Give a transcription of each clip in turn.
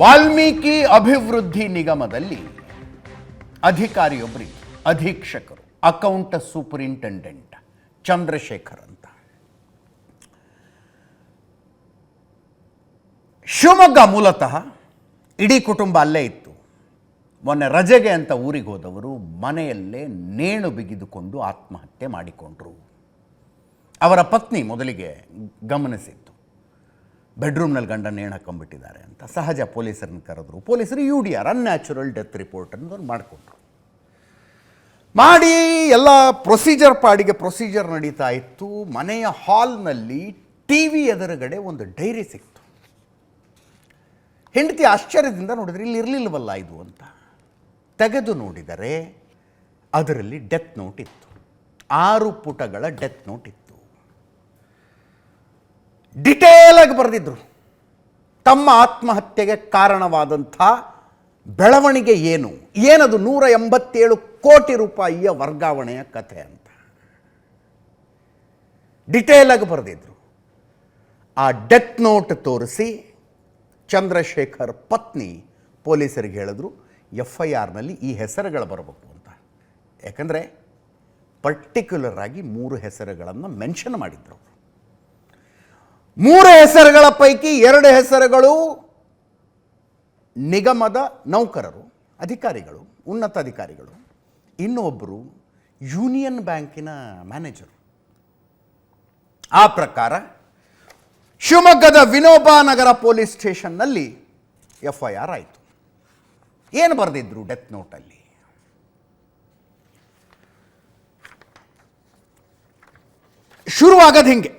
ವಾಲ್ಮೀಕಿ ಅಭಿವೃದ್ಧಿ ನಿಗಮದಲ್ಲಿ ಅಧಿಕಾರಿಯೊಬ್ಬರಿಗೆ ಅಧೀಕ್ಷಕರು, ಅಕೌಂಟ್ ಸೂಪರಿಂಟೆಂಡೆಂಟ್ ಚಂದ್ರಶೇಖರ್ ಅಂತ. ಶಿವಮೊಗ್ಗ ಮೂಲತಃ ಇಡೀ ಕುಟುಂಬ ಅಲ್ಲೇ ಇತ್ತು. ಮೊನ್ನೆ ರಜೆಗೆ ಅಂತ ಊರಿಗೆ ಹೋದವರು ಮನೆಯಲ್ಲೇ ನೇಣು ಬಿಗಿದುಕೊಂಡು ಆತ್ಮಹತ್ಯೆ ಮಾಡಿಕೊಂಡ್ರು. ಅವರ ಪತ್ನಿ ಮೊದಲಿಗೆ ಗಮನಿಸಿತ್ತು. ಬೆಡ್ರೂಮ್ನಲ್ಲಿ ಗಂಡ ನೇಣು ಹಾಕೊಂಡ್ಬಿಟ್ಟಿದ್ದಾರೆ ಅಂತ ಸಹಜ ಪೊಲೀಸರನ್ನ ಕರೆದ್ರು. ಪೊಲೀಸರು U D R unnatural death report ಅನ್ನೋದನ್ನು ಮಾಡಿಕೊಂಡ್ರು. ಮಾಡಿ ಎಲ್ಲ ಪ್ರೊಸೀಜರ್ ಪಾಡಿಗೆ ಪ್ರೊಸೀಜರ್ ನಡೀತಾ ಇತ್ತು. ಮನೆಯ ಹಾಲ್ನಲ್ಲಿ ಟಿ ವಿ ಎದುರುಗಡೆ ಒಂದು ಡೈರಿ ಸಿಕ್ತು. ಹೆಂಡತಿ ಆಶ್ಚರ್ಯದಿಂದ ನೋಡಿದ್ರೆ ಇಲ್ಲಿ ಇರಲಿಲ್ಲವಲ್ಲ ಇದು ಅಂತ. ತೆಗೆದು ನೋಡಿದರೆ ಅದರಲ್ಲಿ ಡೆತ್ ನೋಟ್ ಇತ್ತು. ಆರು ಪುಟಗಳ ಡೆತ್ ನೋಟ್ ಇತ್ತು. ಡಿಟೇಲ್ ಆಗಿ ಬರೆದಿದ್ರು. ತಮ್ಮ ಆತ್ಮಹತ್ಯೆಗೆ ಕಾರಣವಾದಂಥ ಬೆಳವಣಿಗೆ ಏನು? ಏನದು ನೂರ ಎಂಬತ್ತೇಳು ಕೋಟಿ ರೂಪಾಯಿಯ ವರ್ಗಾವಣೆಯ ಕಥೆ ಅಂತ. ಡಿಟೇಲ್ ಆಗಿ ಬರೆದಿದ್ರು. ಆ ಡೆತ್ ನೋಟ್ ತೋರಿಸಿ ಚಂದ್ರಶೇಖರ್ ಪತ್ನಿ ಪೊಲೀಸರಿಗೆ ಹೇಳಿದ್ರು ಎಫ್ ಐ ಆರ್ನಲ್ಲಿ ಈ ಹೆಸರುಗಳು ಬರಬೇಕು ಅಂತ. ಯಾಕಂದರೆ ಪರ್ಟಿಕ್ಯುಲರ್ ಆಗಿ ಮೂರು ಹೆಸರುಗಳನ್ನು ಮೆನ್ಷನ್ ಮಾಡಿದ್ರು ಮೂರು ಹೆಸರುಗಳ ಪೈಕಿ ಎರಡು ಹೆಸರುಗಳು ನಿಗಮದ ನೌಕರರು, ಅಧಿಕಾರಿಗಳು, ಉನ್ನತ ಅಧಿಕಾರಿಗಳು ಇನ್ನೊಬ್ಬರು ಯೂನಿಯನ್ ಬ್ಯಾಂಕಿನ ಮ್ಯಾನೇಜರು. ಆ ಪ್ರಕಾರ ಶಿವಮೊಗ್ಗದ ವಿನೋಬಾನಗರ ಪೊಲೀಸ್ ಸ್ಟೇಷನ್ನಲ್ಲಿ ಎಫ್ ಐ ಆರ್ ಆಯಿತು. ಏನು ಬರೆದಿದ್ರು ಡೆತ್ ನೋಟಲ್ಲಿ? ಶುರುವಾಗದು ಹಿಂಗೆ.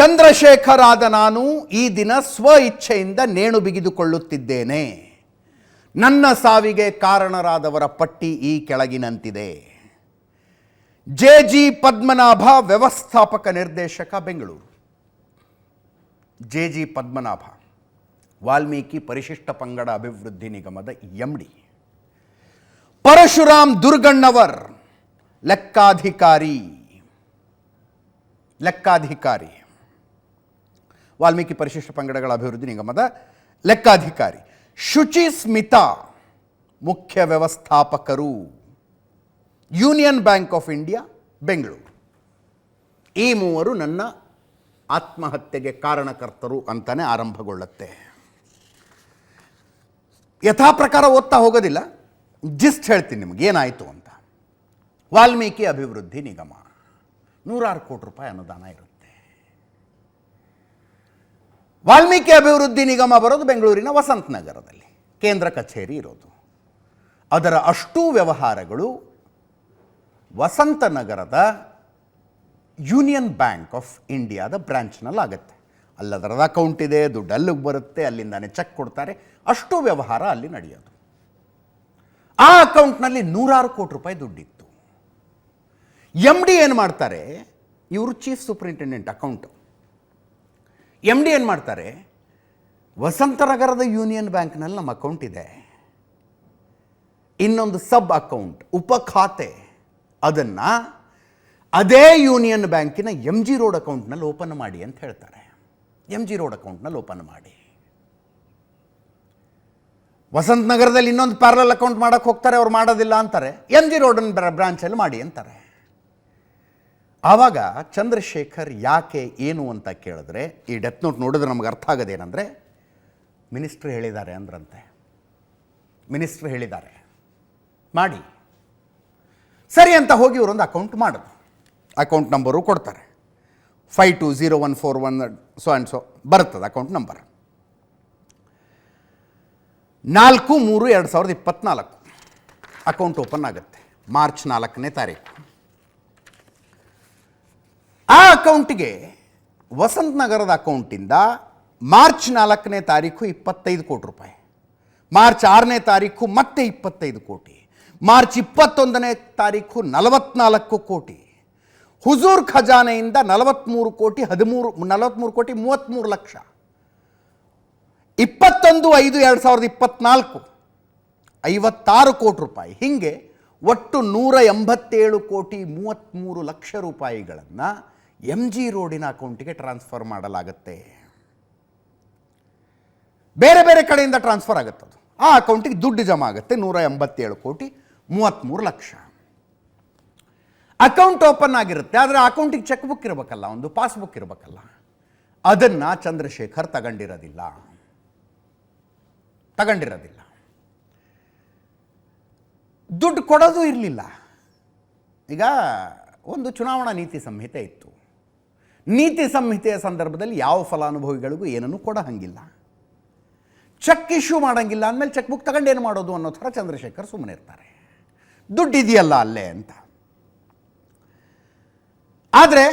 ಚಂದ್ರಶೇಖರ್ ಆದ ನಾನು ಈ ದಿನ ಸ್ವ ಇಚ್ಛೆಯಿಂದ ನೇಣು ಬಿಗಿದುಕೊಳ್ಳುತ್ತಿದ್ದೇನೆ. ನನ್ನ ಸಾವಿಗೆ ಕಾರಣರಾದವರ ಪಟ್ಟಿ ಈ ಕೆಳಗಿನಂತಿದೆ. ಜೆ ಜಿ ಪದ್ಮನಾಭ ವ್ಯವಸ್ಥಾಪಕ ನಿರ್ದೇಶಕ, ಬೆಂಗಳೂರು. ಜೆ ಜಿ ಪದ್ಮನಾಭ, ವಾಲ್ಮೀಕಿ ಪರಿಶಿಷ್ಟ ಪಂಗಡ ಅಭಿವೃದ್ಧಿ ನಿಗಮದ ಎಂ ಡಿ ಪರಶುರಾಮ್ ದುರ್ಗಣ್ಣವರ್, ಲೆಕ್ಕಾಧಿಕಾರಿ. ಲೆಕ್ಕಾಧಿಕಾರಿ. ವಾಲ್ಮೀಕಿ ಪರಿಶಿಷ್ಟ ಪಂಗಡಗಳ ಅಭಿವೃದ್ಧಿ ನಿಗಮದ ಲೆಕ್ಕಾಧಿಕಾರಿ ಶುಚಿ ಸ್ಮಿತಾ, ಮುಖ್ಯ ವ್ಯವಸ್ಥಾಪಕರು, union bank of India, Bengaluru. ಈ ಮೂವರು ನನ್ನ ಆತ್ಮಹತ್ಯೆಗೆ ಕಾರಣಕರ್ತರು ಅಂತಾನೆ ಆರಂಭಗೊಳ್ಳುತ್ತೆ. ಯಥಾ ಪ್ರಕಾರ ಓದ್ತಾ ಹೋಗೋದಿಲ್ಲ. ಜಿಸ್ಟ್ ಹೇಳ್ತೀನಿ ನಿಮ್ಗೆ, ಏನಾಯಿತು ಅಂತ. ವಾಲ್ಮೀಕಿ ಅಭಿವೃದ್ಧಿ ನಿಗಮ. ನೂರಾರು ಕೋಟಿ ರೂಪಾಯಿ ಅನುದಾನ ಇರುತ್ತೆ. ವಾಲ್ಮೀಕಿ ಅಭಿವೃದ್ಧಿ ನಿಗಮ ಬರೋದು ಬೆಂಗಳೂರಿನ ವಸಂತ ನಗರದಲ್ಲಿ. ಕೇಂದ್ರ ಕಚೇರಿ ಇರೋದು. ಅದರ ಅಷ್ಟೂ ವ್ಯವಹಾರಗಳು ವಸಂತ ನಗರದ ಯೂನಿಯನ್ ಬ್ಯಾಂಕ್ ಆಫ್ ಇಂಡಿಯಾದ ಬ್ರ್ಯಾಂಚ್ನಲ್ಲಿ ಆಗುತ್ತೆ ಅಲ್ಲಿ ಅದರದ ಅಕೌಂಟ್ ಇದೆ, ದುಡ್ಡು ಅಲ್ಲಿಗೆ ಬರುತ್ತೆ, ಅಲ್ಲಿಂದಾನೆ ಚೆಕ್ ಕೊಡ್ತಾರೆ. ಅಷ್ಟು ವ್ಯವಹಾರ ಅಲ್ಲಿ ನಡೆಯೋದು. ಆ ಅಕೌಂಟ್ನಲ್ಲಿ ನೂರಾರು ಕೋಟಿ ರೂಪಾಯಿ ದುಡ್ಡಿತ್ತು. ಎಂ ಡಿ ಏನು ಮಾಡ್ತಾರೆ? ಇವರು chief superintendent account. M D ಏನು ಮಾಡ್ತಾರೆ? ವಸಂತನಗರದ ಯೂನಿಯನ್ ಬ್ಯಾಂಕ್ನಲ್ಲಿ ನಮ್ಮ ಅಕೌಂಟ್ ಇದೆ. ಇನ್ನೊಂದು ಸಬ್ ಅಕೌಂಟ್, ಉಪ ಖಾತೆ. ಅದನ್ನು ಅದೇ ಯೂನಿಯನ್ ಬ್ಯಾಂಕಿನ ಎಂ ಜಿ ರೋಡ್ ಅಕೌಂಟ್ನಲ್ಲಿ ಓಪನ್ ಮಾಡಿ ಅಂತ ಹೇಳ್ತಾರೆ. ಎಂ ಜಿ ರೋಡ್ ಅಕೌಂಟ್ನಲ್ಲಿ ಓಪನ್ ಮಾಡಿ. ವಸಂತ ನಗರದಲ್ಲಿ ಇನ್ನೊಂದು ಪ್ಯಾರಲಲ್ ಅಕೌಂಟ್ ಮಾಡೋಕ್ಕೆ ಹೋಗ್ತಾರೆ, ಅವ್ರು ಮಾಡೋದಿಲ್ಲ ಅಂತಾರೆ. ಎಂ ಜಿ ರೋಡನ್ನು ಬ್ರಾಂಚಲ್ಲಿ ಮಾಡಿ ಅಂತಾರೆ. ಆವಾಗ ಚಂದ್ರಶೇಖರ್ ಯಾಕೆ ಏನು ಅಂತ ಕೇಳಿದ್ರೆ, ಈ ಡೆತ್ ನೋಟ್ ನೋಡಿದ್ರೆ ನಮ್ಗೆ ಅರ್ಥ ಆಗೋದೇನೆಂದರೆ ಮಿನಿಸ್ಟ್ರ್ ಹೇಳಿದ್ದಾರೆ ಅಂದ್ರಂತೆ. ಮಿನಿಸ್ಟ್ರ್ ಹೇಳಿದ್ದಾರೆ. ಮಾಡಿ. ಸರಿ ಅಂತ ಹೋಗಿ ಇವರೊಂದು ಅಕೌಂಟ್ ಮಾಡೋದು. ಅಕೌಂಟ್ ನಂಬರು ಕೊಡ್ತಾರೆ. Five two zero one four one so and so ಬರ್ತದೆ ಅಕೌಂಟ್ ನಂಬರ್ ನಾಲ್ಕು ಮೂರು ಎರಡು ಸಾವಿರದ ಇಪ್ಪತ್ತ್ನಾಲ್ಕು ಅಕೌಂಟ್ ಓಪನ್ ಆಗುತ್ತೆ. ಮಾರ್ಚ್ ನಾಲ್ಕನೇ ತಾರೀಕು. ಆ ಅಕೌಂಟಿಗೆ ವಸಂತ ನಗರದ ಅಕೌಂಟಿಂದ ಮಾರ್ಚ್ ನಾಲ್ಕನೇ ತಾರೀಕು ಇಪ್ಪತ್ತೈದು ಕೋಟಿ ರೂಪಾಯಿ. ಮಾರ್ಚ್ ಆರನೇ ತಾರೀಕು ಮತ್ತೆ ಇಪ್ಪತ್ತೈದು ಕೋಟಿ. ಮಾರ್ಚ್ ಇಪ್ಪತ್ತೊಂದನೇ ತಾರೀಕು ನಲವತ್ನಾಲ್ಕು ಕೋಟಿ. ಹುಜೂರ್ ಖಜಾನೆಯಿಂದ ನಲವತ್ತ್ಮೂರು ಕೋಟಿ, ಹದಿಮೂರು ನಲವತ್ತ್ಮೂರು ಕೋಟಿ ಮೂವತ್ತ್ಮೂರು ಲಕ್ಷ. ಇಪ್ಪತ್ತೊಂದು ಐದು ಎರಡು ಸಾವಿರದ ಇಪ್ಪತ್ತ್ನಾಲ್ಕು ಐವತ್ತಾರು ಕೋಟಿ ರೂಪಾಯಿ. ಹೀಗೆ ಒಟ್ಟು ನೂರ ಎಂಬತ್ತೇಳು ಕೋಟಿ ಮೂವತ್ತ್ಮೂರು ಲಕ್ಷ ರೂಪಾಯಿಗಳನ್ನು ಎಂ ಜಿ ರೋಡಿನ ಅಕೌಂಟಿಗೆ ಟ್ರಾನ್ಸ್ಫರ್ ಮಾಡಲಾಗುತ್ತೆ. ಬೇರೆ ಬೇರೆ ಕಡೆಯಿಂದ ಟ್ರಾನ್ಸ್ಫರ್ ಆಗುತ್ತೆ ಅದು ಆ ಅಕೌಂಟಿಗೆ ದುಡ್ಡು ಜಮಾ ಆಗುತ್ತೆ. ನೂರ ಎಂಬತ್ತೇಳು ಕೋಟಿ ಮೂವತ್ತ್ಮೂರು ಲಕ್ಷ. ಅಕೌಂಟ್ ಓಪನ್ ಆಗಿರುತ್ತೆ. ಆದರೆ ಅಕೌಂಟಿಗೆ ಚೆಕ್ ಬುಕ್ ಇರಬೇಕಲ್ಲ, ಒಂದು ಪಾಸ್ಬುಕ್ ಇರಬೇಕಲ್ಲ. ಅದನ್ನು ಚಂದ್ರಶೇಖರ್ ತಗೊಂಡಿರೋದಿಲ್ಲ. ತಗೊಂಡಿರೋದಿಲ್ಲ. ದುಡ್ಡು ಕೊಡೋದು ಇರಲಿಲ್ಲ. ಈಗ ಒಂದು ಚುನಾವಣಾ ನೀತಿ ಸಂಹಿತೆ ಇತ್ತು. ನೀತಿ ಸಂಹಿತೆಯ ಸಂದರ್ಭದಲ್ಲಿ ಯಾವ ಫಲಾನುಭವಿಗಳಿಗೂ ಏನನ್ನು ಕೊಡ ಹಂಗಿಲ್ಲ ಚೆಕ್ ಇಶ್ಯೂ ಮಾಡೋಂಗಿಲ್ಲ ಅಂದಮೇಲೆ ಚೆಕ್ ಬುಕ್ ತಗೊಂಡೇನು ಮಾಡೋದು ಅನ್ನೋ ಥರ ಚಂದ್ರಶೇಖರ್ ಸುಮ್ಮನೆ ಇರ್ತಾರೆ. ದುಡ್ಡಿದೆಯಲ್ಲ ಅಲ್ಲೇ ಅಂತ. ಆದರೆ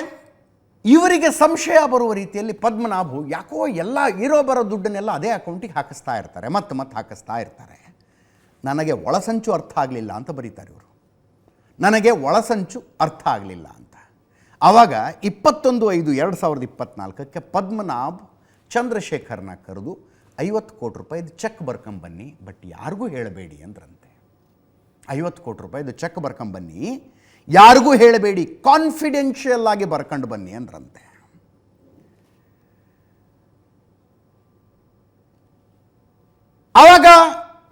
ಇವರಿಗೆ ಸಂಶಯ ಬರುವ ರೀತಿಯಲ್ಲಿ ಪದ್ಮನಾಭು ಯಾಕೋ ಎಲ್ಲ ಇರೋ ಬರೋ ದುಡ್ಡನ್ನೆಲ್ಲ ಅದೇ ಅಕೌಂಟಿಗೆ ಹಾಕಿಸ್ತಾ ಇರ್ತಾರೆ ಮತ್ತೆ ಮತ್ತೆ ಹಾಕಿಸ್ತಾ ಇರ್ತಾರೆ. ನನಗೆ ಒಳಸಂಚು ಅರ್ಥ ಆಗಲಿಲ್ಲ ಅಂತ ಬರೀತಾರೆ ಇವರು. ನನಗೆ ಒಳಸಂಚು ಅರ್ಥ ಆಗಲಿಲ್ಲ ಅಂತ. ಆವಾಗ ಇಪ್ಪತ್ತೊಂದು ಐದು ಎರಡು ಸಾವಿರದ ಇಪ್ಪತ್ನಾಲ್ಕಕ್ಕೆ ಪದ್ಮನಾಭ್ ಚಂದ್ರಶೇಖರ್ನ ಕರೆದು ಐವತ್ತು ಕೋಟಿ ರೂಪಾಯಿದು ಚೆಕ್ ಬರ್ಕೊಂಬನ್ನಿ ಬಟ್ ಯಾರಿಗೂ ಹೇಳಬೇಡಿ ಅಂದ್ರಂತೆ. ಐವತ್ತು ಕೋಟಿ ರೂಪಾಯಿದು ಚೆಕ್ ಬರ್ಕೊಂಬನ್ನಿ ಯಾರಿಗೂ ಹೇಳಬೇಡಿ ಕಾನ್ಫಿಡೆನ್ಷಿಯಲ್ ಆಗಿ ಬರ್ಕೊಂಡು ಬನ್ನಿ ಅಂದ್ರಂತೆ. ಆವಾಗ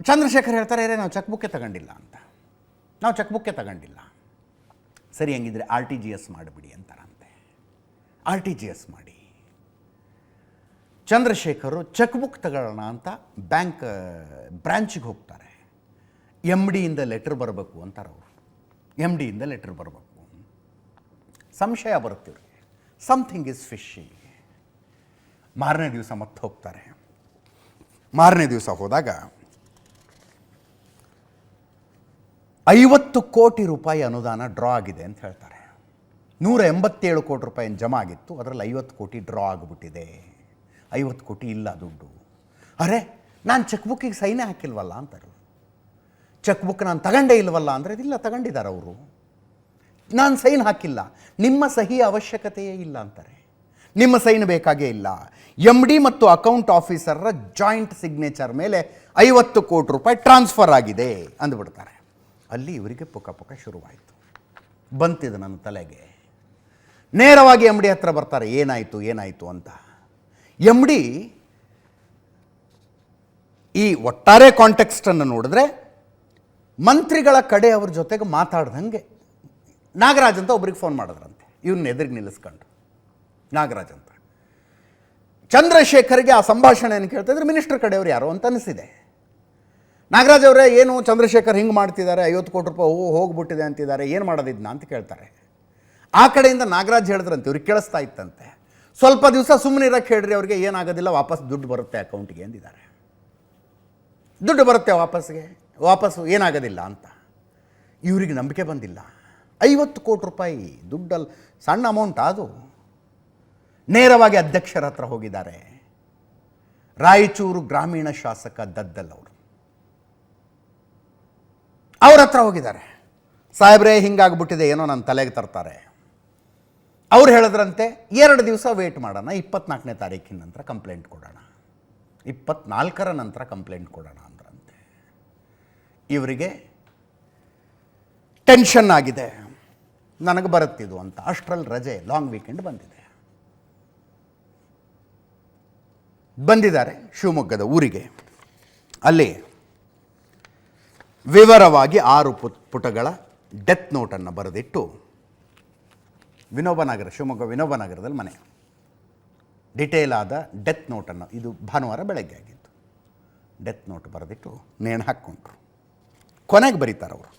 ಚಂದ್ರಶೇಖರ್ ಹೇಳ್ತಾರೆ "ಏ, ನಾವು ಚೆಕ್ ಬುಕ್ಕೇ ತಗೊಂಡಿಲ್ಲ ಅಂತ. ನಾವು ಚೆಕ್ ಬುಕ್ಕೇ ತಗೊಂಡಿಲ್ಲ. ಸರಿ ಹಂಗಿದ್ರೆ ಆರ್ ಟಿ ಜಿ ಎಸ್ ಮಾಡಿಬಿಡಿ ಅಂತಾರಂತೆ. ಆರ್ ಟಿ ಜಿ ಎಸ್ ಮಾಡಿ. ಚಂದ್ರಶೇಖರು ಚೆಕ್ ಬುಕ್ ತಗೊಳ್ಳೋಣ ಅಂತ ಬ್ಯಾಂಕ್ ಬ್ರ್ಯಾಂಚಿಗೆ ಹೋಗ್ತಾರೆ. ಎಂ ಡಿಯಿಂದ ಲೆಟ್ರ್ ಬರಬೇಕು ಅಂತಾರೆ ಅವರು. ಎಂ ಡಿಯಿಂದ ಲೆಟ್ರ್ ಬರಬೇಕು. ಸಂಶಯ ಬರುತ್ತೆ ಇವ್ರಿಗೆ. ಸಮಥಿಂಗ್ ಇಸ್ ಫಿಶಿ ಮಾರನೇ ದಿವಸ ಮತ್ತೆ ಹೋಗ್ತಾರೆ. ಮಾರನೇ ದಿವಸ ಹೋದಾಗ ಐವತ್ತು ಕೋಟಿ ರೂಪಾಯಿ ಅನುದಾನ ಡ್ರಾ ಆಗಿದೆ ಅಂತ ಹೇಳ್ತಾರೆ. ನೂರ ಎಂಬತ್ತೇಳು ಕೋಟಿ ರೂಪಾಯಿ ಜಮಾ ಆಗಿತ್ತು, ಅದರಲ್ಲಿ ಐವತ್ತು ಕೋಟಿ ಡ್ರಾ ಆಗಿಬಿಟ್ಟಿದೆ. ಐವತ್ತು ಕೋಟಿ ಇಲ್ಲ ದುಡ್ಡು. ಅರೆ, ನಾನು ಚೆಕ್ ಬುಕ್ಕಿಗೆ ಸೈನೇ ಹಾಕಿಲ್ವಲ್ಲ ಅಂತಾರೆ. ಚೆಕ್ ಬುಕ್ ನಾನು ತಗೊಂಡೇ ಇಲ್ವಲ್ಲ ಅಂದರೆ ಇಲ್ಲ ತಗೊಂಡಿದ್ದಾರೆ ಅವರು. ನಾನು ಸೈನ್ ಹಾಕಿಲ್ಲ. ನಿಮ್ಮ ಸಹಿ ಅವಶ್ಯಕತೆಯೇ ಇಲ್ಲ ಅಂತಾರೆ. ನಿಮ್ಮ ಸೈನ್ ಬೇಕಾಗೇ ಇಲ್ಲ. ಎಂ ಡಿ ಮತ್ತು ಅಕೌಂಟ್ ಆಫೀಸರ್ರ ಜಾಯಿಂಟ್ ಸಿಗ್ನೇಚರ್ ಮೇಲೆ ಐವತ್ತು ಕೋಟಿ ರೂಪಾಯಿ ಟ್ರಾನ್ಸ್ಫರ್ ಆಗಿದೆ ಅಂದ್ಬಿಡ್ತಾರೆ. ಅಲ್ಲಿ ಇವರಿಗೆ ಪುಕ ಪುಕ ಶುರುವಾಯಿತು. ಬಂತಿದೆ ನನ್ನ ತಲೆಗೆ. ನೇರವಾಗಿ ಎಂ ಡಿ ಹತ್ರ ಬರ್ತಾರೆ, ಏನಾಯಿತು ಏನಾಯಿತು ಅಂತ. ಎಂ ಡಿ ಈ ಒಟ್ಟಾರೆ ಕಾಂಟೆಕ್ಸ್ಟನ್ನು ನೋಡಿದ್ರೆ ಮಂತ್ರಿಗಳ ಕಡೆ ಅವ್ರ ಜೊತೆಗೆ ಮಾತಾಡ್ದಂಗೆ. ನಾಗರಾಜ್ ಅಂತ ಒಬ್ರಿಗೆ ಫೋನ್ ಮಾಡಿದ್ರಂತೆ. ಇವ್ನ ಎದುರಿಗೆ ನಿಲ್ಲಿಸ್ಕೊಂಡು. ನಾಗರಾಜ್ ಅಂತ. ಚಂದ್ರಶೇಖರ್ಗೆ ಆ ಸಂಭಾಷಣೆಯನ್ನು ಕೇಳ್ತಿದ್ರೆ ಮಿನಿಸ್ಟರ್ ಕಡೆಯವರು ಯಾರು ಅಂತ ಅನಿಸಿದೆ. ನಾಗರಾಜ್ ಅವರೇ, ಏನು ಚಂದ್ರಶೇಖರ್ ಹಿಂಗೆ ಮಾಡ್ತಿದ್ದಾರೆ, ಐವತ್ತು ಕೋಟಿ ರೂಪಾಯಿ ಹೋಗ್ಬಿಟ್ಟಿದೆ ಅಂತಿದ್ದಾರೆ, ಏನು ಮಾಡೋದಿದ್ನ ಅಂತ ಕೇಳ್ತಾರೆ. ಆ ಕಡೆಯಿಂದ ನಾಗರಾಜ್ ಹೇಳಿದ್ರಂತೆ ಇವ್ರಿಗೆ ಕೇಳಿಸ್ತಾ ಇತ್ತಂತೆ. ಸ್ವಲ್ಪ ದಿವಸ ಸುಮ್ಮನೆ ಇರೋಕ್ಕೆ ಹೇಳ್ರಿ ಅವ್ರಿಗೆ, ಏನಾಗೋದಿಲ್ಲ, ವಾಪಸ್ ದುಡ್ಡು ಬರುತ್ತೆ ಅಕೌಂಟಿಗೆ ಅಂದಿದ್ದಾರೆ. ದುಡ್ಡು ಬರುತ್ತೆ ವಾಪಸ್ಗೆ ವಾಪಸ್ಸು ಏನಾಗೋದಿಲ್ಲ ಅಂತ. ಇವರಿಗೆ ನಂಬಿಕೆ ಬಂದಿಲ್ಲ. ಐವತ್ತು ಕೋಟಿ ರೂಪಾಯಿ ದುಡ್ಡಲ್ಲಿ ಸಣ್ಣ ಅಮೌಂಟ್ ಅದು. ನೇರವಾಗಿ ಅಧ್ಯಕ್ಷರ ಹತ್ರ ಹೋಗಿದ್ದಾರೆ. ರಾಯಚೂರು ಗ್ರಾಮೀಣ ಶಾಸಕ ದದ್ದಲ್ ಅವರು. ಅವ್ರ ಹತ್ರ ಹೋಗಿದ್ದಾರೆ. ಸಾಹೇಬ್ರೇ, ಹಿಂಗಾಗ್ಬಿಟ್ಟಿದೆ, ಏನೋ ನನ್ನ ತಲೆಗೆ ತರ್ತಾರೆ. ಅವ್ರು ಹೇಳಿದ್ರಂತೆ, ಎರಡು ದಿವಸ ವೇಟ್ ಮಾಡೋಣ, ಇಪ್ಪತ್ನಾಲ್ಕನೇ ತಾರೀಕಿನ ನಂತರ ಕಂಪ್ಲೇಂಟ್ ಕೊಡೋಣ. ಇಪ್ಪತ್ನಾಲ್ಕರ ನಂತರ ಕಂಪ್ಲೇಂಟ್ ಕೊಡೋಣ ಅಂದ್ರಂತೆ. ಇವರಿಗೆ ಟೆನ್ಷನ್ ಆಗಿದೆ. ನನಗೆ ಬರುತ್ತಿದ್ದು ಅಂತ ಅಷ್ಟರಲ್ಲಿ ರಜೆ ಲಾಂಗ್ ವೀಕೆಂಡ್ ಬಂದಿದೆ. ಬಂದಿದ್ದಾರೆ ಶಿವಮೊಗ್ಗದ ಊರಿಗೆ. ಅಲ್ಲಿ ವಿವರವಾಗಿ ಆರು ಪುಟ್, ಪುಟಗಳ ಡೆತ್ ನೋಟನ್ನು ಬರೆದಿಟ್ಟು ವಿನೋಬನಗರ ಶಿವಮೊಗ್ಗ ವಿನೋಬನಗರದಲ್ಲಿ ಮನೆ. ಡಿಟೇಲ್ ಆದ ಡೆತ್ ನೋಟನ್ನು, ಇದು ಭಾನುವಾರ ಬೆಳಗ್ಗೆ ಆಗಿತ್ತು. ಡೆತ್ ನೋಟ್ ಬರೆದಿಟ್ಟು ನೇಣು ಹಾಕ್ಕೊಂಡ್ರು. ಕೊನೆಗೆ ಬರೀತಾರೆ ಅವರು.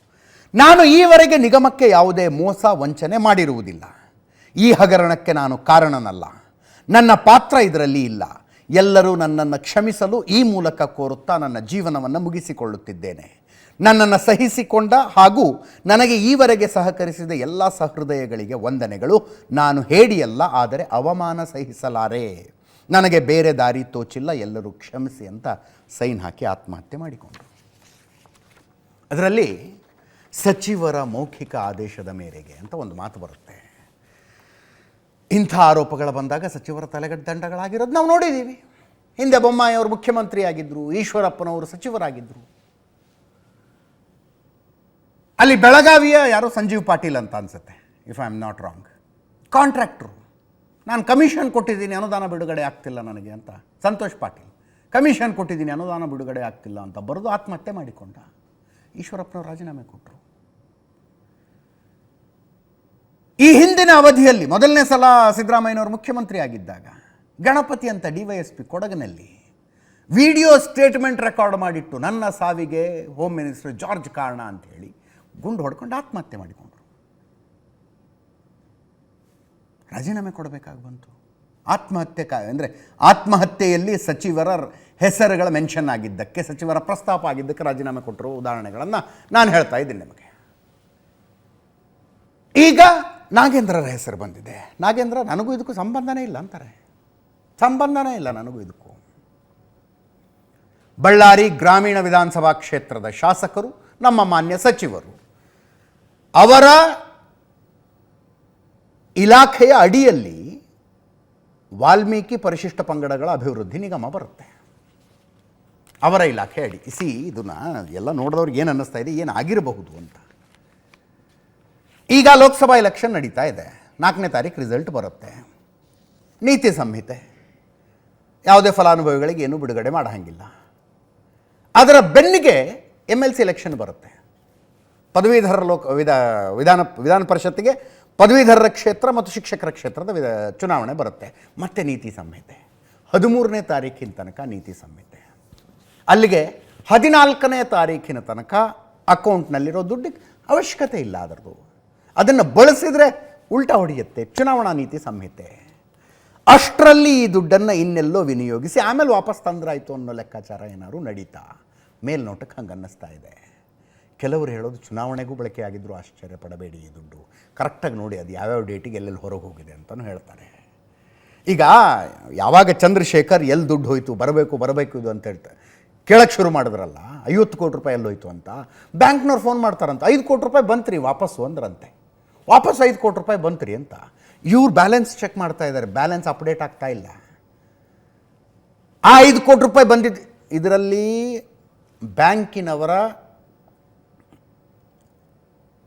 ನಾನು ಈವರೆಗೆ ನಿಗಮಕ್ಕೆ ಯಾವುದೇ ಮೋಸ, ವಂಚನೆ ಮಾಡಿರುವುದಿಲ್ಲ. ಈ ಹಗರಣಕ್ಕೆ ನಾನು ಕಾರಣನಲ್ಲ. ನನ್ನ ಪಾತ್ರ ಇದರಲ್ಲಿ ಇಲ್ಲ. ಎಲ್ಲರೂ ನನ್ನನ್ನು ಕ್ಷಮಿಸಲು ಈ ಮೂಲಕ ಕೋರುತ್ತಾ ನನ್ನ ಜೀವನವನ್ನು ಮುಗಿಸಿಕೊಳ್ಳುತ್ತಿದ್ದೇನೆ. ನನ್ನನ್ನು ಸಹಿಸಿಕೊಂಡ ಹಾಗೂ ನನಗೆ ಈವರೆಗೆ ಸಹಕರಿಸಿದ ಎಲ್ಲ ಸಹೃದಯಗಳಿಗೆ ವಂದನೆಗಳು. ನಾನು ಹೇಡಿಯಲ್ಲ, ಆದರೆ ಅವಮಾನ ಸಹಿಸಲಾರೆ. ನನಗೆ ಬೇರೆ ದಾರಿ ತೋಚಿಲ್ಲ, ಎಲ್ಲರೂ ಕ್ಷಮಿಸಿ ಅಂತ ಸೈನ್ ಹಾಕಿ ಆತ್ಮಹತ್ಯೆ ಮಾಡಿಕೊಂಡರು. ಅದರಲ್ಲಿ ಸಚಿವರ ಮೌಖಿಕ ಆದೇಶದ ಮೇರೆಗೆ ಅಂತ ಒಂದು ಮಾತು ಬರುತ್ತೆ. ಇಂಥ ಆರೋಪಗಳು ಬಂದಾಗ ಸಚಿವರ ತಲೆಗಡ್ದಂಡಗಳಾಗಿರೋದು ನಾವು ನೋಡಿದ್ದೀವಿ. ಹಿಂದೆ ಬೊಮ್ಮಾಯಿ ಅವರು ಮುಖ್ಯಮಂತ್ರಿ ಆಗಿದ್ದರು ಈಶ್ವರಪ್ಪನವರು ಸಚಿವರಾಗಿದ್ದರು ಅಲ್ಲಿ ಬೆಳಗಾವಿಯ ಯಾರೋ ಸಂಜೀವ್ ಪಾಟೀಲ್ ಅಂತ ಅನ್ಸುತ್ತೆ if I am not wrong contractor ನಾನು ಕಮಿಷನ್ ಕೊಟ್ಟಿದ್ದೀನಿ, ಅನುದಾನ ಬಿಡುಗಡೆ ಆಗ್ತಿಲ್ಲ ನನಗೆ ಅಂತ. ಸಂತೋಷ್ ಪಾಟೀಲ್. ಕಮಿಷನ್ ಕೊಟ್ಟಿದ್ದೀನಿ, ಅನುದಾನ ಬಿಡುಗಡೆ ಆಗ್ತಿಲ್ಲ ಅಂತ ಬರೆದು ಆತ್ಮಹತ್ಯೆ ಮಾಡಿಕೊಂಡ. ಈಶ್ವರಪ್ಪನವರು ರಾಜೀನಾಮೆ ಕೊಟ್ಟರು ಈ ಹಿಂದಿನ ಅವಧಿಯಲ್ಲಿ, ಮೊದಲನೇ ಸಲ ಸಿದ್ದರಾಮಯ್ಯನವರು ಮುಖ್ಯಮಂತ್ರಿ ಆಗಿದ್ದಾಗ, ಗಣಪತಿ ಅಂತ ಡಿ ವೈ ಕೊಡಗಿನಲ್ಲಿ ವಿಡಿಯೋ ಸ್ಟೇಟ್ಮೆಂಟ್ ರೆಕಾರ್ಡ್ ಮಾಡಿಟ್ಟು ನನ್ನ ಸಾವಿಗೆ ಹೋಮ್ ಮಿನಿಸ್ಟರ್ ಜಾರ್ಜ್ ಕಾರಣ ಅಂತ ಹೇಳಿ ಗುಂಡು ಹೊಡ್ಕೊಂಡು ಆತ್ಮಹತ್ಯೆ ಮಾಡಿಕೊಂಡ್ರು. ರಾಜೀನಾಮೆ ಕೊಡಬೇಕಾಗಿ ಬಂತು. ಆತ್ಮಹತ್ಯೆ ಕಾ, ಅಂದರೆ ಆತ್ಮಹತ್ಯೆಯಲ್ಲಿ ಸಚಿವರ ಹೆಸರುಗಳ ಮೆನ್ಷನ್ ಆಗಿದ್ದಕ್ಕೆ, ಸಚಿವರ ಪ್ರಸ್ತಾಪ ಆಗಿದ್ದಕ್ಕೆ ರಾಜೀನಾಮೆ ಕೊಟ್ಟರು ಉದಾಹರಣೆಗಳನ್ನು ನಾನು ಹೇಳ್ತಾ ಇದ್ದೀನಿ ನಿಮಗೆ. ಈಗ ನಾಗೇಂದ್ರರ ಹೆಸರು ಬಂದಿದೆ. ನಾಗೇಂದ್ರ, ನನಗೂ ಇದಕ್ಕೂ ಸಂಬಂಧನೇ ಇಲ್ಲ ಅಂತಾರೆ. ಸಂಬಂಧನೇ ಇಲ್ಲ ನನಗೂ ಇದಕ್ಕೂ. ಬಳ್ಳಾರಿ ಗ್ರಾಮೀಣ ವಿಧಾನಸಭಾ ಕ್ಷೇತ್ರದ ಶಾಸಕರು, ನಮ್ಮ ಮಾನ್ಯ ಸಚಿವರು. ಅವರ ಇಲಾಖೆಯ ಅಡಿಯಲ್ಲಿ ವಾಲ್ಮೀಕಿ ಪರಿಶಿಷ್ಟ ಪಂಗಡಗಳ ಅಭಿವೃದ್ಧಿ ನಿಗಮ ಬರುತ್ತೆ. ಅವರ ಇಲಾಖೆ ಅಡಿ. ಸಿ ಇದನ್ನ ಎಲ್ಲ ನೋಡಿದವ್ರಿಗೆ ಏನು ಅನ್ನಿಸ್ತಾ ಇದೆ, ಏನು ಆಗಿರಬಹುದು ಅಂತ. ಈಗ ಲೋಕಸಭಾ ಎಲೆಕ್ಷನ್ ನಡೀತಾ ಇದೆ. ನಾಲ್ಕನೇ ತಾರೀಕು ರಿಸಲ್ಟ್ ಬರುತ್ತೆ. ನೀತಿ ಸಂಹಿತೆ. ಯಾವುದೇ ಫಲಾನುಭವಿಗಳಿಗೆ ಏನೂ ಬಿಡುಗಡೆ ಮಾಡಂಗಿಲ್ಲ ಅದರ ಬೆನ್ನಿಗೆ ಎಂ ಎಲ್ ಸಿ ಎಲೆಕ್ಷನ್ ಬರುತ್ತೆ. ಪದವೀಧರ ಲೋಕ, ವಿಧ, ವಿಧಾನ ವಿಧಾನ ಪರಿಷತ್ತಿಗೆ ಪದವೀಧರರ ಕ್ಷೇತ್ರ ಮತ್ತು ಶಿಕ್ಷಕರ ಕ್ಷೇತ್ರದ ವಿಧ, ಚುನಾವಣೆ ಬರುತ್ತೆ. ಮತ್ತೆ ನೀತಿ ಸಂಹಿತೆ. ಹದಿಮೂರನೇ ತಾರೀಕಿನ ತನಕ ನೀತಿ ಸಂಹಿತೆ. ಅಲ್ಲಿಗೆ ಹದಿನಾಲ್ಕನೇ ತಾರೀಕಿನ ತನಕ ಅಕೌಂಟ್ನಲ್ಲಿರೋ ದುಡ್ಡಿಗೆ ಅವಶ್ಯಕತೆ ಇಲ್ಲ ಅದರದ್ದು. ಅದನ್ನು ಬಳಸಿದರೆ ಉಲ್ಟಾ ಹೊಡೆಯುತ್ತೆ ಚುನಾವಣಾ ನೀತಿ ಸಂಹಿತೆ. ಅಷ್ಟರಲ್ಲಿ ಈ ದುಡ್ಡನ್ನು ಇನ್ನೆಲ್ಲೋ ವಿನಿಯೋಗಿಸಿ ಆಮೇಲೆ ವಾಪಸ್ ತಂದ್ರಾಯಿತು ಅನ್ನೋ ಲೆಕ್ಕಾಚಾರ ಏನಾದರೂ ನಡೀತಾ? ಮೇಲ್ನೋಟಕ್ಕೆ ಹಂಗೆ ಅನ್ನಿಸ್ತಾ ಇದೆ. ಕೆಲವರು ಹೇಳೋದು ಚುನಾವಣೆಗೂ ಬಳಕೆ ಆಗಿದ್ರು ಆಶ್ಚರ್ಯ ಪಡಬೇಡಿ, ಈ ದುಡ್ಡು. ಕರೆಕ್ಟಾಗಿ ನೋಡಿ, ಅದು ಯಾವ್ಯಾವ ಡೇಟಿಗೆ ಎಲ್ಲೆಲ್ಲಿ ಹೊರಗೆ ಹೋಗಿದೆ ಅಂತಲೂ ಹೇಳ್ತಾರೆ. ಈಗ ಯಾವಾಗ ಚಂದ್ರಶೇಖರ್ ಎಲ್ಲಿ ದುಡ್ಡು ಹೋಯಿತು, ಬರಬೇಕು ಬರಬೇಕು ಇದು ಅಂತ ಹೇಳ್ತಾರೆ ಕೇಳಕ್ಕೆ ಶುರು ಮಾಡಿದ್ರಲ್ಲ, ಐವತ್ತು ಕೋಟಿ ರೂಪಾಯಿ ಎಲ್ಲೋಯ್ತು ಅಂತ, ಬ್ಯಾಂಕ್ನವ್ರು ಫೋನ್ ಮಾಡ್ತಾರಂತ, ಐದು ಕೋಟಿ ರೂಪಾಯಿ ಬಂತ್ರಿ ವಾಪಸ್ಸು ಅಂದ್ರಂತೆ ವಾಪಸ್ ಐದು ಕೋಟಿ ರೂಪಾಯಿ ಬಂತ್ರಿ ಅಂತ, ಇವ್ರು ಬ್ಯಾಲೆನ್ಸ್ ಚೆಕ್ ಮಾಡ್ತಾ ಇದ್ದಾರೆ ಬ್ಯಾಲೆನ್ಸ್ ಅಪ್ಡೇಟ್ ಆಗ್ತಾ ಇಲ್ಲ. ಆ ಐದು ಕೋಟಿ ರೂಪಾಯಿ ಬಂದಿದ್ದು ಇದರಲ್ಲಿ ಬ್ಯಾಂಕಿನವರ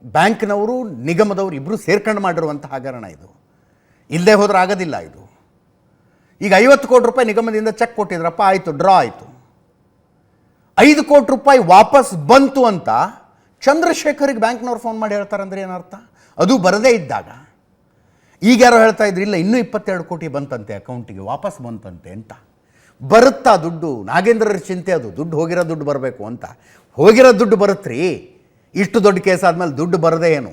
ಬ್ಯಾಂಕ್ನವರು, ನಿಗಮದವರು ಇಬ್ಬರು ಸೇರ್ಕೊಂಡು ಮಾಡಿರುವಂಥ ಹಗರಣ ಇದು. ಇಲ್ಲದೆ ಹೋದ್ರೆ ಆಗೋದಿಲ್ಲ ಇದು. ಈಗ ಐವತ್ತು ಕೋಟಿ ರೂಪಾಯಿ ನಿಗಮದಿಂದ ಚೆಕ್ ಕೊಟ್ಟಿದ್ರಪ್ಪ, ಆಯಿತು, ಡ್ರಾ ಆಯಿತು. ಐದು ಕೋಟಿ ರೂಪಾಯಿ ವಾಪಸ್ ಬಂತು ಅಂತ ಚಂದ್ರಶೇಖರಿಗೆ ಬ್ಯಾಂಕ್ನವ್ರು ಫೋನ್ ಮಾಡಿ ಹೇಳ್ತಾರಂದ್ರೆ ಏನರ್ಥ ಅದು ಬರದೇ ಇದ್ದಾಗ. ಈಗ ಯಾರೋ ಹೇಳ್ತಾ ಇದ್ರು, ಇಲ್ಲ, ಇನ್ನೂ ಇಪ್ಪತ್ತೆರಡು ಕೋಟಿ ಬಂತಂತೆ ಅಕೌಂಟಿಗೆ, ವಾಪಸ್ ಬಂತಂತೆ ಅಂತ. ಬರುತ್ತಾ ದುಡ್ಡು? ನಾಗೇಂದ್ರರ ಚಿಂತೆ ಅದು. ದುಡ್ಡು ಹೋಗಿರೋ ದುಡ್ಡು ಬರಬೇಕು ಅಂತ. ಹೋಗಿರೋ ದುಡ್ಡು ಬರುತ್ತ್ರಿ ಇಷ್ಟು ದೊಡ್ಡ ಕೇಸ್ ಆದಮೇಲೆ ದುಡ್ಡು ಬರದೇ ಏನು?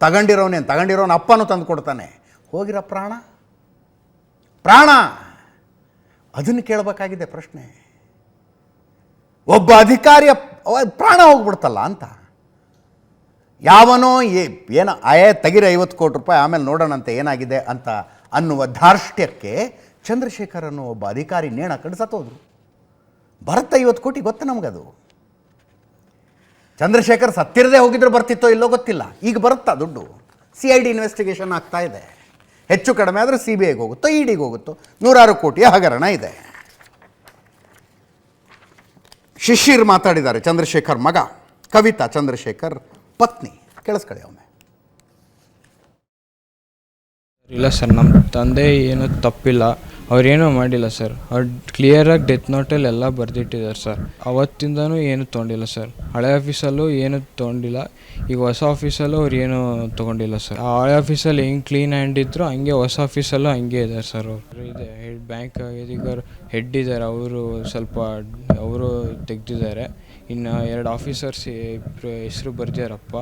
ತಗೊಂಡಿರೋನೇನು? ತಗೊಂಡಿರೋನು ಅಪ್ಪನೂ ತಂದು ಕೊಡ್ತಾನೆ. ಹೋಗಿರೋ ಪ್ರಾಣ? ಪ್ರಾಣ? ಅದನ್ನು ಕೇಳಬೇಕಾಗಿದೆ ಪ್ರಶ್ನೆ. ಒಬ್ಬ ಅಧಿಕಾರಿಯ ಪ್ರಾಣ ಹೋಗ್ಬಿಡ್ತಲ್ಲ ಅಂತ. ಯಾವನೋ ಏ ಏನು ಆಯೇ ತೆಗಿರಿ ಐವತ್ತು ಕೋಟಿ ರೂಪಾಯಿ, ಆಮೇಲೆ ನೋಡೋಣಂತೆ ಏನಾಗಿದೆ ಅಂತ ಅನ್ನುವ ಧಾರ್ಷ್ಟ್ಯಕ್ಕೆ ಚಂದ್ರಶೇಖರನ್ನು ಒಬ್ಬ ಅಧಿಕಾರಿ ನೇಣ ಕಡಿಸತ್ತೋದ್ರು ಬರುತ್ತೆ ಐವತ್ತು ಕೋಟಿ ಗೊತ್ತು ನಮಗದು? ಚಂದ್ರಶೇಖರ್ ಸತ್ತಿರದೇ ಹೋಗಿದ್ರೆ ಬರ್ತಿತ್ತೋ ಇಲ್ಲೋ ಗೊತ್ತಿಲ್ಲ. ಈಗ ಬರುತ್ತಾ ದುಡ್ಡು? ಸಿ ಐ ಡಿ ಇನ್ವೆಸ್ಟಿಗೇಷನ್ ಆಗ್ತಾ ಇದೆ. ಹೆಚ್ಚು ಕಡಿಮೆ ಆದರೆ ಸಿ ಬಿ ಐಗೆ ಹೋಗುತ್ತೋ ಇ ಡಿಗೆ ಹೋಗುತ್ತೋ? ನೂರಾರು ಕೋಟಿಯ ಹಗರಣ ಇದೆ. ಶಿಶಿರ್ ಮಾತಾಡಿದ್ದಾರೆ, ಚಂದ್ರಶೇಖರ್ ಮಗ. ಕವಿತಾ ಚಂದ್ರಶೇಖರ್ ಪತ್ನಿ. ಕೇಳಿಸ್ಕೊಳ್ಳಿ ಒಮ್ಮೆ ಇಲ್ಲ ಸರ್, ನಮ್ಮ ತಂದೆ ಏನೂ ತಪ್ಪಿಲ್ಲ. ಅವ್ರೇನೂ ಮಾಡಿಲ್ಲ ಸರ್. ಅವ್ರು ಕ್ಲಿಯರಾಗಿ ಡೆತ್ ನೋಟಲ್ಲಿ ಎಲ್ಲ ಬರೆದಿಟ್ಟಿದ್ದಾರೆ ಸರ್. ಅವತ್ತಿಂದನೂ ಏನೂ ತೊಗೊಂಡಿಲ್ಲ ಸರ್. ಹಳೆ ಆಫೀಸಲ್ಲೂ ಏನೂ ತೊಗೊಂಡಿಲ್ಲ. ಈಗ ಹೊಸ ಆಫೀಸಲ್ಲೂ ಅವ್ರು ಏನೂ ತೊಗೊಂಡಿಲ್ಲ ಸರ್. ಆ ಹಳೆ ಆಫೀಸಲ್ಲಿ ಹೆಂಗೆ ಕ್ಲೀನ್ ಹ್ಯಾಂಡ್ ಇದ್ರು ಹಂಗೆ ಹೊಸ ಆಫೀಸಲ್ಲೂ ಹಂಗೆ ಇದ್ದಾರೆ ಸರ್ ಅವರು. ಇದೆ. ಹೆಡ್ ಬ್ಯಾಂಕ್ ಈಗ ಹೆಡ್ ಇದ್ದಾರೆ ಅವರು ಸ್ವಲ್ಪ ಅವರು ತೆಗೆದಿದ್ದಾರೆ. ಇನ್ನು ಎರಡು ಆಫೀಸರ್ಸ್ ಇಬ್ಬರು ಹೆಸರು ಬರ್ದಿದ್ದಾರಪ್ಪ.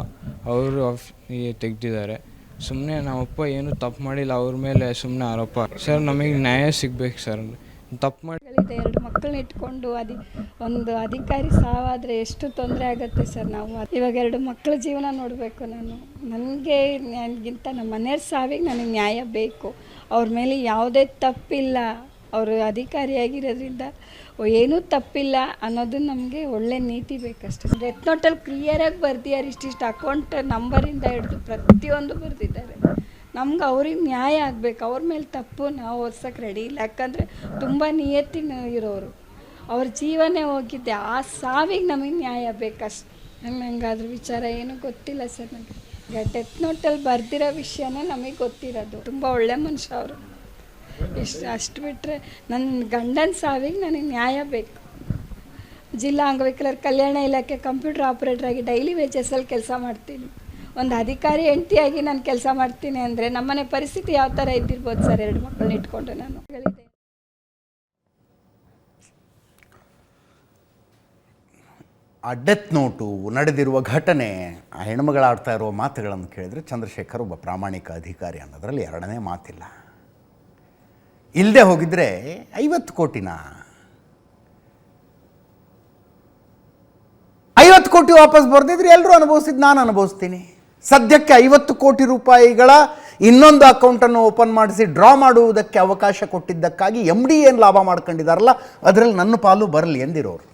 ಅವರು ಆಫ್ ತೆಗ್ದಿದ್ದಾರೆ. ಸುಮ್ಮನೆ ನಮ್ಮಪ್ಪ ಏನು ತಪ್ಪು ಮಾಡಿಲ್ಲ, ಅವ್ರ ಮೇಲೆ ಸುಮ್ಮನೆ ಆರೋಪ. ಸರ್, ನಮಗೆ ನ್ಯಾಯ ಸಿಗ್ಬೇಕು ಸರ್. ತಪ್ಪು ಮಾಡಿ ಎರಡು ಮಕ್ಕಳನ್ನ ಇಟ್ಕೊಂಡು ಅದಿ ಒಂದು ಅಧಿಕಾರಿ ಸಾವಾದರೆ ಎಷ್ಟು ತೊಂದರೆ ಆಗುತ್ತೆ ಸರ್ ನಾವು? ಇವಾಗ ಎರಡು ಮಕ್ಕಳ ಜೀವನ ನೋಡಬೇಕು ನಾನು. ನನಗೆ ನನಗಿಂತ ನಮ್ಮ ಮನೆಯವ್ರ ಸಾವಿಗೆ ನನಗೆ ನ್ಯಾಯ ಬೇಕು. ಅವ್ರ ಮೇಲೆ ಯಾವುದೇ ತಪ್ಪಿಲ್ಲ. ಅವರು ಅಧಿಕಾರಿಯಾಗಿರೋದ್ರಿಂದ ಏನೂ ತಪ್ಪಿಲ್ಲ ಅನ್ನೋದು ನಮಗೆ ಒಳ್ಳೆ ನೀತಿ ಬೇಕಷ್ಟೆ. ಡೆತ್ ನೋಟಲ್ಲಿ ಕ್ಲಿಯರಾಗಿ ಬರ್ದಿದ್ದಾರೆ ಇಷ್ಟಿಷ್ಟು ಅಕೌಂಟ್ ನಂಬರಿಂದ ಹಿಡಿದು ಪ್ರತಿಯೊಂದು ಬರೆದಿದ್ದಾರೆ. ನಮ್ಗೆ ಅವ್ರಿಗೆ ನ್ಯಾಯ ಆಗಬೇಕು. ಅವ್ರ ಮೇಲೆ ತಪ್ಪು ನಾವು ಓದ್ಸೋಕೆ ರೆಡಿ ಇಲ್ಲ. ಯಾಕಂದರೆ ತುಂಬ ನಿಯತ್ತಿನ ಇರೋರು. ಅವ್ರ ಜೀವನೇ ಹೋಗಿದ್ದೆ ಆ ಸಾವಿಗೆ ನಮಗೆ ನ್ಯಾಯ ಬೇಕಷ್ಟು. ನಂಗೆ ಅದ್ರ ವಿಚಾರ ಏನೂ ಗೊತ್ತಿಲ್ಲ ಸರ್ ನನಗೆ ಡೆತ್ ನೋಟಲ್ಲಿ ಬರ್ದಿರೋ ವಿಷಯನೇ ನಮಗೆ ಗೊತ್ತಿರೋದು. ತುಂಬ ಒಳ್ಳೆ ಮನುಷ್ಯ ಅವರು. ಇಷ್ಟು, ಅಷ್ಟು ಬಿಟ್ಟರೆ ನನ್ನ ಗಂಡನ ಸಾವಿಗೆ ನನಗೆ ನ್ಯಾಯ ಬೇಕು. ಜಿಲ್ಲಾ ಅಂಗವಿಕಲರ ಕಲ್ಯಾಣ ಇಲಾಖೆ ಕಂಪ್ಯೂಟರ್ ಆಪ್ರೇಟರ್ ಆಗಿ ಡೈಲಿ ವೇಜಸ್ಸಲ್ಲಿ ಕೆಲಸ ಮಾಡ್ತೀನಿ. ಒಂದು ಅಧಿಕಾರಿ ಹೆಂಡತಿಯಾಗಿ ನಾನು ಕೆಲಸ ಮಾಡ್ತೀನಿ ಅಂದರೆ ನಮ್ಮನೆ ಪರಿಸ್ಥಿತಿ ಯಾವ ಥರ ಇದ್ದಿರ್ಬೋದು ಸರ್? ಎರಡು ಮಕ್ಕಳನ್ನ ಇಟ್ಕೊಂಡು ನಾನು. ಅಡ್ಡತ್ ನೋಟು ನಡೆದಿರುವ ಘಟನೆ, ಆ ಹೆಣ್ಮಗಳಾಡ್ತಾ ಇರುವ ಮಾತುಗಳನ್ನು ಕೇಳಿದರೆ ಚಂದ್ರಶೇಖರ್ ಒಬ್ಬ ಪ್ರಾಮಾಣಿಕ ಅಧಿಕಾರಿ ಅನ್ನೋದರಲ್ಲಿ ಎರಡನೇ ಮಾತಿಲ್ಲ. ಇಲ್ಲದೆ ಹೋಗಿದ್ರೆ ಐವತ್ತು ಕೋಟಿನ? ಐವತ್ತು ಕೋಟಿ ವಾಪಸ್ ಬರ್ದಿದ್ರೆ ಎಲ್ಲರೂ ಅನುಭವಿಸಿದ್ದು ನಾನು ಅನುಭವಿಸ್ತೀನಿ. ಸದ್ಯಕ್ಕೆ ಐವತ್ತು ಕೋಟಿ ರೂಪಾಯಿಗಳ ಇನ್ನೊಂದು ಅಕೌಂಟನ್ನು ಓಪನ್ ಮಾಡಿಸಿ ಡ್ರಾ ಮಾಡುವುದಕ್ಕೆ ಅವಕಾಶ ಕೊಟ್ಟಿದ್ದಕ್ಕಾಗಿ ಎಂ ಡಿ ಏನು ಲಾಭ ಮಾಡ್ಕೊಂಡಿದಾರಲ್ಲ, ಅದರಲ್ಲಿ ನನ್ನ ಪಾಲು ಬರಲಿ ಎಂದಿರೋರು.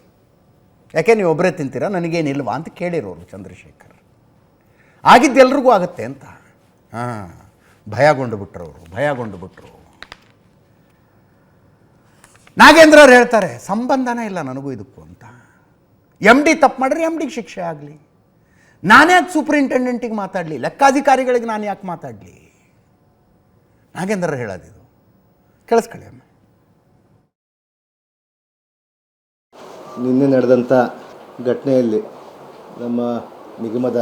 ಯಾಕೆ ನೀವು ಒಬ್ಬರೇ ತಿಂತೀರಾ? ನನಗೇನಿಲ್ವಾ ಅಂತ ಕೇಳಿರೋರು ಚಂದ್ರಶೇಖರ್. ಆಗಿದ್ದೆಲ್ರಿಗೂ ಆಗುತ್ತೆ ಅಂತ. ಹಾಂ ಭಯಗೊಂಡು ಬಿಟ್ರು ಅವರು ಭಯಗೊಂಡು ಬಿಟ್ರು. ನಾಗೇಂದ್ರ ಅವ್ರು ಹೇಳ್ತಾರೆ, ಸಂಬಂಧನೇ ಇಲ್ಲ ನನಗೂ ಇದಕ್ಕೂ ಅಂತ. ಎಂ ಡಿ ತಪ್ಪು ಮಾಡಿದ್ರೆ ಎಂ ಡಿಗೆ ಶಿಕ್ಷೆ ಆಗಲಿ. ನಾನ್ಯಾಕೆ ಸೂಪರಿಂಟೆಂಡೆಂಟಿಗೆ ಮಾತಾಡಲಿ, ಲೆಕ್ಕಾಧಿಕಾರಿಗಳಿಗೆ ನಾನು ಯಾಕೆ ಮಾತಾಡಲಿ? ನಾಗೇಂದ್ರ ಹೇಳೋದಿದು ಕೇಳಿಸ್ಕೊಳ್ಳಿ ಅಮ್ಮ. ನಿನ್ನೆ ನಡೆದಂಥ ಘಟನೆಯಲ್ಲಿ ನಮ್ಮ ನಿಗಮದ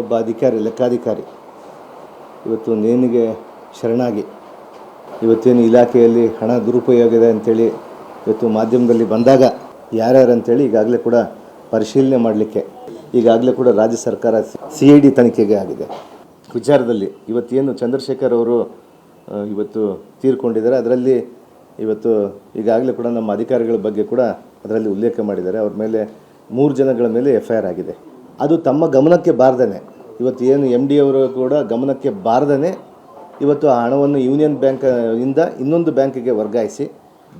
ಒಬ್ಬ ಅಧಿಕಾರಿ, ಲೆಕ್ಕಾಧಿಕಾರಿ ಇವತ್ತು ನೇನಿಗೆ ಶರಣಾಗಿ ಇವತ್ತೇನು ಇಲಾಖೆಯಲ್ಲಿ ಹಣ ದುರುಪಯೋಗ ಇದೆ ಅಂತೇಳಿ ಇವತ್ತು ಮಾಧ್ಯಮದಲ್ಲಿ ಬಂದಾಗ ಯಾರ್ಯಾರು ಅಂತೇಳಿ ಈಗಾಗಲೇ ಕೂಡ ಪರಿಶೀಲನೆ ಮಾಡಲಿಕ್ಕೆ, ಈಗಾಗಲೇ ಕೂಡ ರಾಜ್ಯ ಸರ್ಕಾರ ಸಿ ಐ ಡಿ ತನಿಖೆಗೆ ಆಗಿದೆ. ವಿಚಾರದಲ್ಲಿ ಇವತ್ತೇನು ಚಂದ್ರಶೇಖರ್ ಅವರು ಇವತ್ತು ತೀರ್ಕೊಂಡಿದ್ದಾರೆ, ಅದರಲ್ಲಿ ಇವತ್ತು ಈಗಾಗಲೇ ಕೂಡ ನಮ್ಮ ಅಧಿಕಾರಿಗಳ ಬಗ್ಗೆ ಕೂಡ ಅದರಲ್ಲಿ ಉಲ್ಲೇಖ ಮಾಡಿದ್ದಾರೆ. ಅವ್ರ ಮೇಲೆ ಮೂರು ಜನಗಳ ಮೇಲೆ ಎಫ್ ಐ ಆರ್ ಆಗಿದೆ. ಅದು ತಮ್ಮ ಗಮನಕ್ಕೆ ಬಾರ್ದೇ ಇವತ್ತು ಏನು ಎಂ ಡಿ ಅವರು ಕೂಡ ಗಮನಕ್ಕೆ ಬಾರ್ದೇ ಇವತ್ತು ಆ ಹಣವನ್ನು ಯೂನಿಯನ್ ಬ್ಯಾಂಕ್ ಇಂದ ಇನ್ನೊಂದು ಬ್ಯಾಂಕಿಗೆ ವರ್ಗಾಯಿಸಿ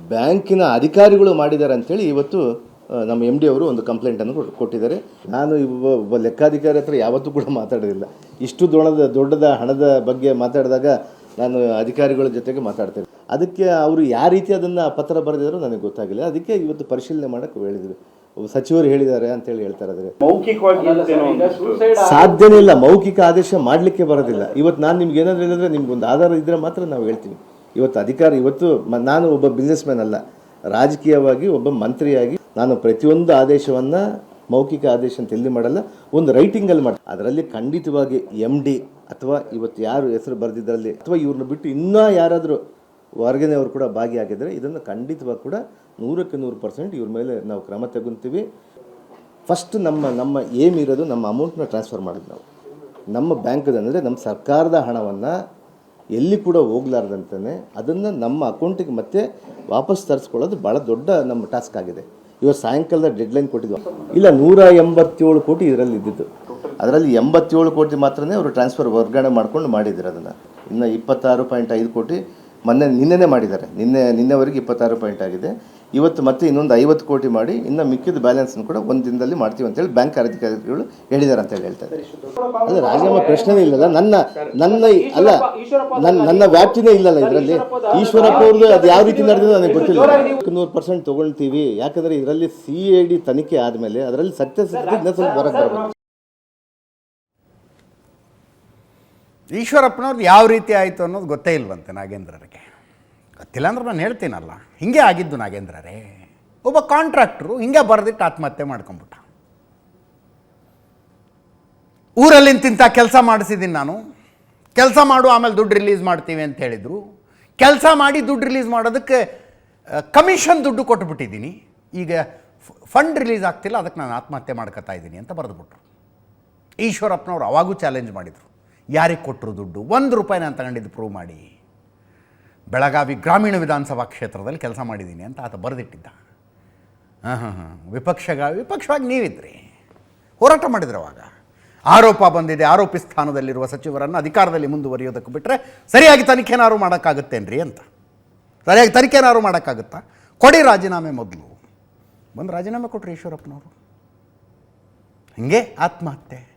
ಬ್ಯಾಂಕಿನ ಅಧಿಕಾರಿಗಳು ಮಾಡಿದ್ದಾರೆ ಅಂತೇಳಿ ಇವತ್ತು ನಮ್ಮ ಎಂ ಡಿ ಅವರು ಒಂದು ಕಂಪ್ಲೇಂಟನ್ನು ಕೊಟ್- ಕೊಟ್ಟಿದ್ದಾರೆ. ನಾನು ಒಬ್ಬ ಲೆಕ್ಕಾಧಿಕಾರಿ ಹತ್ರ ಯಾವತ್ತೂ ಕೂಡ ಮಾತಾಡೋದಿಲ್ಲ. ಇಷ್ಟು ದೊಡ್ಡದ ದೊಡ್ಡದ ಹಣದ ಬಗ್ಗೆ ಮಾತಾಡಿದಾಗ ನಾನು ಅಧಿಕಾರಿಗಳ ಜೊತೆಗೆ ಮಾತಾಡ್ತೇನೆ. ಅದಕ್ಕೆ ಅವರು ಯಾವ ರೀತಿ ಅದನ್ನು ಪತ್ರ ಬರೆದಿದ್ರು ನನಗೆ ಗೊತ್ತಾಗಿಲ್ಲ. ಅದಕ್ಕೆ ಇವತ್ತು ಪರಿಶೀಲನೆ ಮಾಡೋಕ್ಕೆ ಹೇಳಿದ್ವಿ ಸಚಿವರು ಹೇಳಿದ್ದಾರೆ ಅಂತೇಳಿ ಹೇಳ್ತಾರೆ ಅದ್ರೆ ಮೌಖಿಕವಾಗಿ ಸಾಧ್ಯನೇ ಇಲ್ಲ ಮೌಖಿಕ ಆದೇಶ ಮಾಡಲಿಕ್ಕೆ ಬರೋದಿಲ್ಲ. ಇವತ್ತು ನಾನು ನಿಮ್ಗೆ ಏನಾದ್ರು ಹೇಳಿದ್ರೆ ನಿಮ್ಗೊಂದು ಆಧಾರ ಇದ್ರೆ ಮಾತ್ರ ನಾವು ಹೇಳ್ತೀವಿ. ಇವತ್ತು ಅಧಿಕಾರ ಇವತ್ತು ಮ- ನಾನು ಒಬ್ಬ ಬಿಸ್ನೆಸ್ ಮ್ಯಾನ್ ಅಲ್ಲ. ರಾಜಕೀಯವಾಗಿ ಒಬ್ಬ ಮಂತ್ರಿಯಾಗಿ ನಾನು ಪ್ರತಿಯೊಂದು ಆದೇಶವನ್ನು ಮೌಖಿಕ ಆದೇಶ ಅಂತ ಎಲ್ಲಿ ಮಾಡಲ್ಲ ಒಂದು ರೈಟಿಂಗಲ್ಲಿ ಮಾಡಿ ಅದರಲ್ಲಿ ಖಂಡಿತವಾಗಿ ಎಂ ಡಿ ಅಥವಾ ಇವತ್ತು ಯಾರು ಹೆಸರು ಬರೆದಿದ್ದರಲ್ಲಿ ಅಥವಾ ಇವ್ರನ್ನ ಬಿಟ್ಟು ಇನ್ನೂ ಯಾರಾದರೂ ಹೊರಗಿನವರು ಕೂಡ ಭಾಗಿಯಾಗಿದ್ದರೆ. ಇದನ್ನು ಖಂಡಿತವಾಗಿ ಕೂಡ ನೂರಕ್ಕೆ ನೂರು ಪರ್ಸೆಂಟ್ ಇವ್ರ ಮೇಲೆ ನಾವು ಕ್ರಮ ತಗೊಂತೀವಿ. ಫಸ್ಟ್ ನಮ್ಮ ನಮ್ಮ ಏಮ್ ಇರೋದು ನಮ್ಮ ಅಮೌಂಟ್ನ ಟ್ರಾನ್ಸ್ಫರ್ ಮಾಡೋದು ನಾವು. ನಮ್ಮ ಬ್ಯಾಂಕದ ಅಂದರೆ ನಮ್ಮ ಸರ್ಕಾರದ ಹಣವನ್ನು ಎಲ್ಲಿ ಕೂಡ ಹೋಗ್ಲಾರ್ದಂತಾನೆ ಅದನ್ನು ನಮ್ಮ ಅಕೌಂಟಿಗೆ ಮತ್ತೆ ವಾಪಸ್ ತರಿಸ್ಕೊಳ್ಳೋದು ಭಾಳ ದೊಡ್ಡ ನಮ್ಮ ಟಾಸ್ಕ್ ಆಗಿದೆ. ಇವತ್ತು ಸಾಯಂಕಾಲದ ಡೆಡ್ಲೈನ್ ಕೊಟ್ಟಿದ್ವು. ಇಲ್ಲ, ನೂರ ಎಂಬತ್ತೇಳು ಕೋಟಿ ಇದರಲ್ಲಿ ಇದ್ದಿದ್ದು. ಅದರಲ್ಲಿ ಎಂಬತ್ತೇಳು ಕೋಟಿ ಮಾತ್ರನೇ ಅವರು ಟ್ರಾನ್ಸ್ಫರ್ ವರ್ಗಾವಣೆ ಮಾಡ್ಕೊಂಡು ಮಾಡಿದ್ದಾರೆ ಅದನ್ನು. ಇನ್ನು ಇಪ್ಪತ್ತಾರು ಪಾಯಿಂಟ್ ಐದು ಕೋಟಿ ಮೊನ್ನೆ ನಿನ್ನೆನೇ ಮಾಡಿದ್ದಾರೆ ನಿನ್ನೆ ನಿನ್ನೆವರೆಗೆ ಇಪ್ಪತ್ತಾರು ಪಾಯಿಂಟ್ ಆಗಿದೆ ಇವತ್ತು ಮತ್ತೆ ಇನ್ನೊಂದು ಐವತ್ತು ಕೋಟಿ ಮಾಡಿ ಇನ್ನು ಮಿಕ್ಕಿದ ಬ್ಯಾಲೆನ್ಸ್ನ ಕೂಡ ಒಂದು ದಿನದಲ್ಲಿ ಮಾಡ್ತೀವಿ ಅಂತೇಳಿ ಬ್ಯಾಂಕ್ ಅಧಿಕಾರಿಗಳು ಹೇಳಿದ್ದಾರೆ ಅಂತ ಹೇಳಿ ಹೇಳ್ತಾರೆ ಅಲ್ಲ ರಾಜೀನಾಮೆ ಪ್ರಶ್ನೆನೇ ಇಲ್ಲಲ್ಲ ನನ್ನ ನನ್ನ ಅಲ್ಲ ನನ್ನ ನನ್ನ ವ್ಯಾಪ್ತಿನೇ ಇಲ್ಲಲ್ಲ ಇದರಲ್ಲಿ ಈಶ್ವರಪ್ಪ ಅವ್ರದ್ದು ಅದು ಯಾವ ರೀತಿ ನಡೆದಿದೆ ನನಗೆ ಗೊತ್ತಿಲ್ಲ ನೂರು ಪರ್ಸೆಂಟ್ ತೊಗೊಳ್ತೀವಿ ಯಾಕಂದ್ರೆ ಇದರಲ್ಲಿ ಸಿ ಎ ಡಿ ತನಿಖೆ ಆದಮೇಲೆ ಅದರಲ್ಲಿ ಸತ್ಯ ಸತ್ಯ ಸ್ವಲ್ಪ ಹೊರಗೆ ಬರಬೇಕು ಈಶ್ವರಪ್ಪನವ್ರದ್ದು ಯಾವ ರೀತಿ ಆಯಿತು ಅನ್ನೋದು ಗೊತ್ತೇ ಇಲ್ವಂತೆ ನಾಗೇಂದ್ರರಿಗೆ. ಗೊತ್ತಿಲ್ಲ ಅಂದ್ರೆ ನಾನು ಹೇಳ್ತೀನಲ್ಲ. ಹಿಂಗೆ ಆಗಿದ್ದು ನಾಗೇಂದ್ರರೇ. ಒಬ್ಬ ಕಾಂಟ್ರಾಕ್ಟ್ರು ಹಿಂಗೆ ಬರೆದಿಟ್ಟು ಆತ್ಮಹತ್ಯೆ ಮಾಡ್ಕೊಂಬಿಟ್ಟ ಊರಲ್ಲಿ ತಿಂತ ಕೆಲಸ ಮಾಡಿಸಿದ್ದೀನಿ ನಾನು. ಕೆಲಸ ಮಾಡು, ಆಮೇಲೆ ದುಡ್ಡು ರಿಲೀಸ್ ಮಾಡ್ತೀವಿ ಅಂತ ಹೇಳಿದರು. ಕೆಲಸ ಮಾಡಿ ದುಡ್ಡು ರಿಲೀಸ್ ಮಾಡೋದಕ್ಕೆ ಕಮಿಷನ್ ದುಡ್ಡು ಕೊಟ್ಬಿಟ್ಟಿದ್ದೀನಿ. ಈಗ ಫಂಡ್ ರಿಲೀಸ್ ಆಗ್ತಿಲ್ಲ, ಅದಕ್ಕೆ ನಾನು ಆತ್ಮಹತ್ಯೆ ಮಾಡ್ಕೊತಾ ಇದ್ದೀನಿ ಅಂತ ಬರೆದುಬಿಟ್ರು. ಈಶ್ವರಪ್ಪನವ್ರು ಅವಾಗೂ ಚಾಲೆಂಜ್ ಮಾಡಿದರು. ಯಾರಿಗೆ ಕೊಟ್ಟರು ದುಡ್ಡು? ಒಂದು ರೂಪಾಯಿ ನಾನು ತಗೊಂಡಿದ್ದು ಪ್ರೂವ್ ಮಾಡಿ. ಬೆಳಗಾವಿ ಗ್ರಾಮೀಣ ವಿಧಾನಸಭಾ ಕ್ಷೇತ್ರದಲ್ಲಿ ಕೆಲಸ ಮಾಡಿದ್ದೀನಿ ಅಂತ ಆತ ಬರೆದಿಟ್ಟಿದ್ದ. ಹಾಂ ಹಾಂ ಹಾಂ. ವಿಪಕ್ಷಗ, ವಿಪಕ್ಷವಾಗಿ ನೀವಿದ್ರಿ. ಹೋರಾಟ ಮಾಡಿದ್ರು ಅವಾಗ. ಆರೋಪ ಬಂದಿದೆ, ಆರೋಪಿ ಸ್ಥಾನದಲ್ಲಿರುವ ಸಚಿವರನ್ನು ಅಧಿಕಾರದಲ್ಲಿ ಮುಂದುವರಿಯೋದಕ್ಕೆ ಬಿಟ್ಟರೆ ಸರಿಯಾಗಿ ತನಿಖೆನಾರು ಮಾಡೋಕ್ಕಾಗುತ್ತೇನ್ರಿ ಅಂತ. ಸರಿಯಾಗಿ ತನಿಖೆನಾರು ಮಾಡೋಕ್ಕಾಗುತ್ತಾ? ಕೊಡಿ ರಾಜೀನಾಮೆ ಮೊದಲು. ಬಂದು ರಾಜೀನಾಮೆ ಕೊಟ್ಟರು ಈಶ್ವರಪ್ಪನವರು. ಹಿಂಗೆ ಆತ್ಮಹತ್ಯೆ.